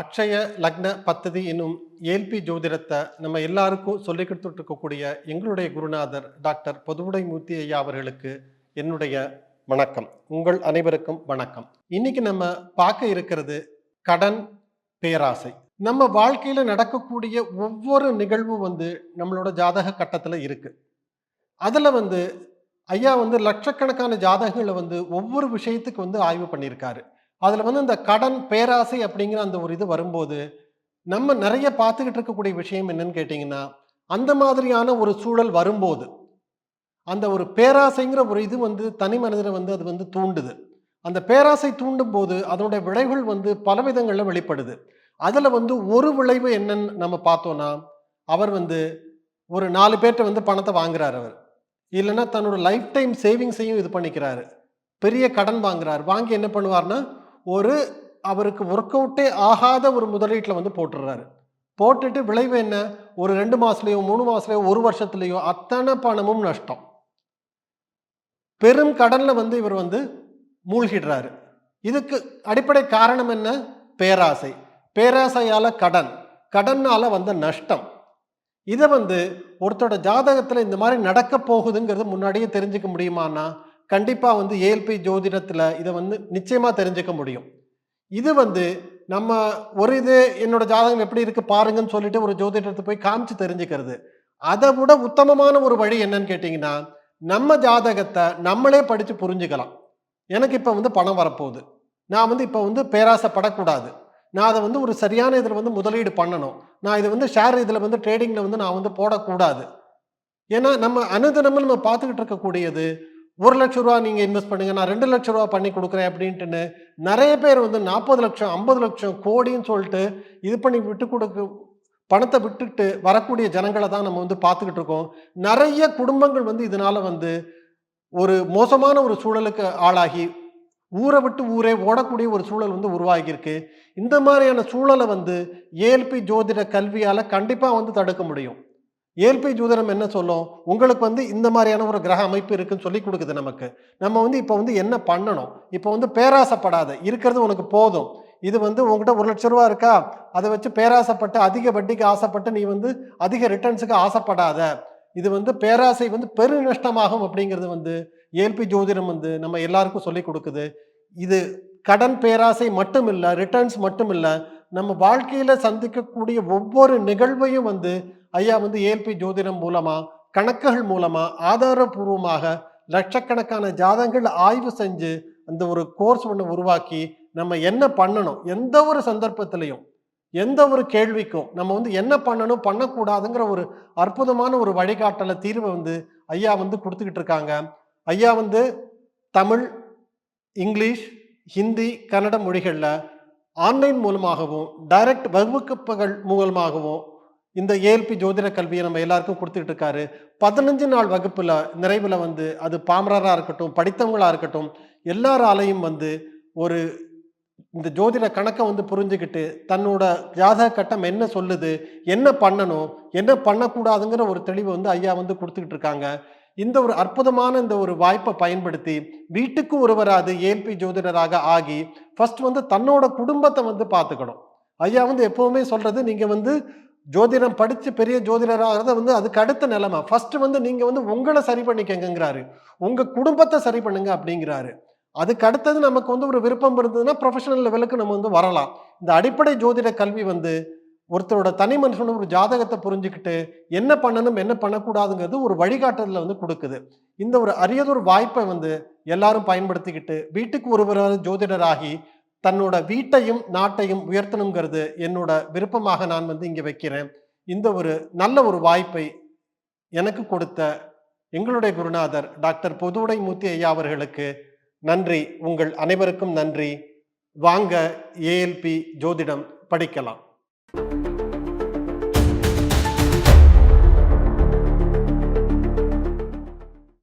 அக்ஷய லக்ன பத்ததி என்னும் ஏல்பி ஜோதிடத்தை நம்ம எல்லாருக்கும் சொல்லி கொடுத்துட்டு இருக்கக்கூடிய எங்களுடைய குருநாதர் டாக்டர் பொதுவுடை மூர்த்தி ஐயா அவர்களுக்கு என்னுடைய வணக்கம். உங்கள் அனைவருக்கும் வணக்கம். இன்னைக்கு நம்ம பார்க்க இருக்கிறது கடன் பேராசை. நம்ம வாழ்க்கையில நடக்கக்கூடிய ஒவ்வொரு நிகழ்வும் வந்து நம்மளோட ஜாதக கட்டத்துல இருக்கு. அதுல வந்து ஐயா வந்து லட்சக்கணக்கான ஜாதகங்களை வந்து ஒவ்வொரு விஷயத்துக்கு வந்து ஆய்வு பண்ணியிருக்காரு. அதில் வந்து இந்த கடன் பேராசை அப்படிங்கிற அந்த ஒரு இது வரும்போது நம்ம நிறைய பார்த்துக்கிட்டு இருக்கக்கூடிய விஷயம் என்னன்னு கேட்டிங்கன்னா அந்த மாதிரியான ஒரு சூழல் வரும்போது அந்த ஒரு பேராசைங்கிற ஒரு இது வந்து தனி மனிதரை வந்து அது வந்து தூண்டுது. அந்த பேராசை தூண்டும் போது அதனுடைய விளைவுகள் வந்து பல விதங்களில் வெளிப்படுது. அதில் வந்து ஒரு விளைவு என்னன்னு நம்ம பார்த்தோன்னா அவர் வந்து ஒரு நாலு பேர்கிட்ட வந்து பணத்தை வாங்குறார் அவர். இல்லைன்னா தன்னோட லைஃப் டைம் சேவிங்ஸையும் இது பண்ணிக்கிறாரு. பெரிய கடன் வாங்குறாரு. வாங்கி என்ன பண்ணுவார்னா ஒரு அவருக்கு ஒர்க் அவுட்டே ஆகாத ஒரு முதலீட்டில் வந்து போட்டுடுறாரு. போட்டுட்டு விளைவு என்ன? ஒரு ரெண்டு மாதத்துலேயோ மூணு மாதத்துலையோ ஒரு வருஷத்துலேயோ அத்தனை பணமும் நஷ்டம். பெரும் கடனில் வந்து இவர் வந்து மூழ்கிடுறாரு. இதுக்கு அடிப்படை காரணம் என்ன? பேராசை. பேராசையால் கடன். கடனால் வந்த நஷ்டம். இதை வந்து ஒருத்தரோட ஜாதகத்தில் இந்த மாதிரி நடக்க போகுதுங்கிறது முன்னாடியே தெரிஞ்சுக்க முடியுமானா கண்டிப்பாக வந்து ஏஎல்பி ஜோதிடத்தில் இதை வந்து நிச்சயமாக தெரிஞ்சுக்க முடியும். இது வந்து நம்ம ஒரு இது என்னோட ஜாதகம் எப்படி இருக்குது பாருங்கன்னு சொல்லிட்டு ஒரு ஜோதிடத்தை போய் காமிச்சு தெரிஞ்சுக்கிறது. அதை விட உத்தமமான ஒரு வழி என்னன்னு கேட்டிங்கன்னா நம்ம ஜாதகத்தை நம்மளே படித்து புரிஞ்சுக்கலாம். எனக்கு இப்போ வந்து பணம் வரப்போகுது. நான் வந்து இப்போ வந்து பேராசைப்படக்கூடாது. நான் அதை வந்து ஒரு சரியான இதில் வந்து முதலீடு பண்ணணும். நான் இதை வந்து ஷேர் இதில் வந்து ட்ரேடிங்கில் வந்து நான் வந்து போடக்கூடாது. ஏன்னா நம்ம அனுதினமும் நம்ம பார்த்துக்கிட்டு இருக்கக்கூடியது ஒரு லட்ச ரூபா நீங்கள் இன்வெஸ்ட் பண்ணுங்க நான் ரெண்டு லட்ச ரூபா பண்ணி கொடுக்குறேன் அப்படின்ட்டுன்னு நிறைய பேர் வந்து நாற்பது லட்சம் ஐம்பது லட்சம் கோடின்னு சொல்லிட்டு இது பண்ணி விட்டு கொடுக்க பணத்தை விட்டுட்டு வரக்கூடிய ஜனங்களை தான் நம்ம வந்து பார்த்துக்கிட்டு இருக்கோம். நிறைய குடும்பங்கள் வந்து இதனால வந்து ஒரு மோசமான ஒரு சூழலுக்கு ஆளாகி ஊரை விட்டு ஊரே ஓடக்கூடிய ஒரு சூழல் வந்து உருவாகியிருக்கு. இந்த மாதிரியான சூழலை வந்து ஏஎல்பி ஜோதிட கல்வியால் கண்டிப்பாக வந்து தடுக்க முடியும். ஏல்பி ஜோதிடம் என்ன சொல்லும்? உங்களுக்கு வந்து இந்த மாதிரியான ஒரு கிரக அமைப்பு இருக்குன்னு சொல்லி கொடுக்குது நமக்கு. நம்ம வந்து இப்போ வந்து என்ன பண்ணணும்? இப்போ வந்து பேராசைப்படாத இருக்கிறது உனக்கு போதும். இது வந்து உங்ககிட்ட ஒரு லட்ச ரூபா இருக்கா? அதை வச்சு பேராசைப்பட்டு அதிக வட்டிக்கு ஆசைப்பட்டு நீ வந்து அதிக ரிட்டர்ன்ஸுக்கு ஆசைப்படாத. இது வந்து பேராசை வந்து பெரு நஷ்டமாகும் அப்படிங்கிறது வந்து ஏல்பி ஜோதிடம் வந்து நம்ம எல்லாருக்கும் சொல்லி கொடுக்குது. இது கடன் பேராசை மட்டும் இல்லை ரிட்டர்ன்ஸ் மட்டும் இல்லை நம்ம வாழ்க்கையில் சந்திக்கக்கூடிய ஒவ்வொரு நிகழ்வையும் வந்து ஐயா வந்து ஏல்பி ஜோதிடம் மூலமாக கணக்குகள் மூலமாக ஆதாரபூர்வமாக லட்சக்கணக்கான ஜாதகங்கள் ஆய்வு செஞ்சு அந்த ஒரு கோர்ஸ் ஒன்று உருவாக்கி நம்ம என்ன பண்ணணும்? எந்த ஒரு சந்தர்ப்பத்திலையும் எந்த ஒரு கேள்விக்கும் நம்ம வந்து என்ன பண்ணணும்? பண்ணக்கூடாதுங்கிற ஒரு அற்புதமான ஒரு வழிகாட்டலை தீர்வை வந்து ஐயா வந்து கொடுத்துக்கிட்டு இருக்காங்க. ஐயா வந்து தமிழ் இங்கிலீஷ் ஹிந்தி கன்னட மொழிகளில் ஆன்லைன் மூலமாகவும் டைரக்ட் வகுப்புகள் மூலமாகவும் இந்த ஏஎல்பி ஜோதிட கல்வியை நம்ம எல்லாருக்கும் கொடுத்துட்டு இருக்காரு. பதினஞ்சு நாள் வகுப்பில் நிறைவில் வந்து அது பாமரராக இருக்கட்டும் படித்தவங்களாக இருக்கட்டும் எல்லாராலையும் வந்து ஒரு இந்த ஜோதிட கணக்கை வந்து புரிஞ்சுக்கிட்டு தன்னோட ஜாதக கட்டம் என்ன சொல்லுது என்ன பண்ணணும் என்ன பண்ணக்கூடாதுங்கிற ஒரு தெளிவை வந்து ஐயா வந்து கொடுத்துக்கிட்டு இருக்காங்க. இந்த ஒரு அற்புதமான இந்த ஒரு வாய்ப்பை பயன்படுத்தி வீட்டுக்கு ஒருவராது ஏபி ஜோதிடராக ஆகி ஃபர்ஸ்ட் வந்து தன்னோட குடும்பத்தை வந்து பார்த்துக்கணும். ஐயா வந்து எப்பவுமே சொல்றது நீங்க வந்து ஜோதிடம் படித்து பெரிய ஜோதிடராகிறத வந்து அதுக்கு அடுத்த நிலைமை. ஃபர்ஸ்ட் வந்து நீங்கள் வந்து உங்களை சரி பண்ணிக்கங்கிறாரு உங்கள் குடும்பத்தை சரி பண்ணுங்க அப்படிங்கிறாரு. அதுக்கு அடுத்தது நமக்கு வந்து ஒரு விருப்பம் இருந்ததுன்னா ப்ரொஃபஷனல் லெவலுக்கு நம்ம வந்து வரலாம். இந்த அடிப்படை ஜோதிட கல்வி வந்து ஒருத்தரோட தனி மனுஷனோட ஒரு ஜாதகத்தை புரிஞ்சுக்கிட்டு என்ன பண்ணணும் என்ன பண்ணக்கூடாதுங்கிறது ஒரு வழிகாட்டுதல வந்து கொடுக்குது. இந்த ஒரு அரியதொரு வாய்ப்பை வந்து எல்லாரும் பயன்படுத்திக்கிட்டு வீட்டுக்கு ஒருவராக ஜோதிடராகி தன்னோட வீட்டையும் நாட்டையும் உயர்த்தணுங்கிறது என்னோட விருப்பமாக நான் வந்து இங்கே வைக்கிறேன். இந்த ஒரு நல்ல ஒரு வாய்ப்பை எனக்கு கொடுத்த எங்களுடைய குருநாதர் டாக்டர் பொதுவுடை மூர்த்தி ஐயா அவர்களுக்கு நன்றி. உங்கள் அனைவருக்கும் நன்றி. வாங்க ஏஎல்பி ஜோதிடம் படிக்கலாம்.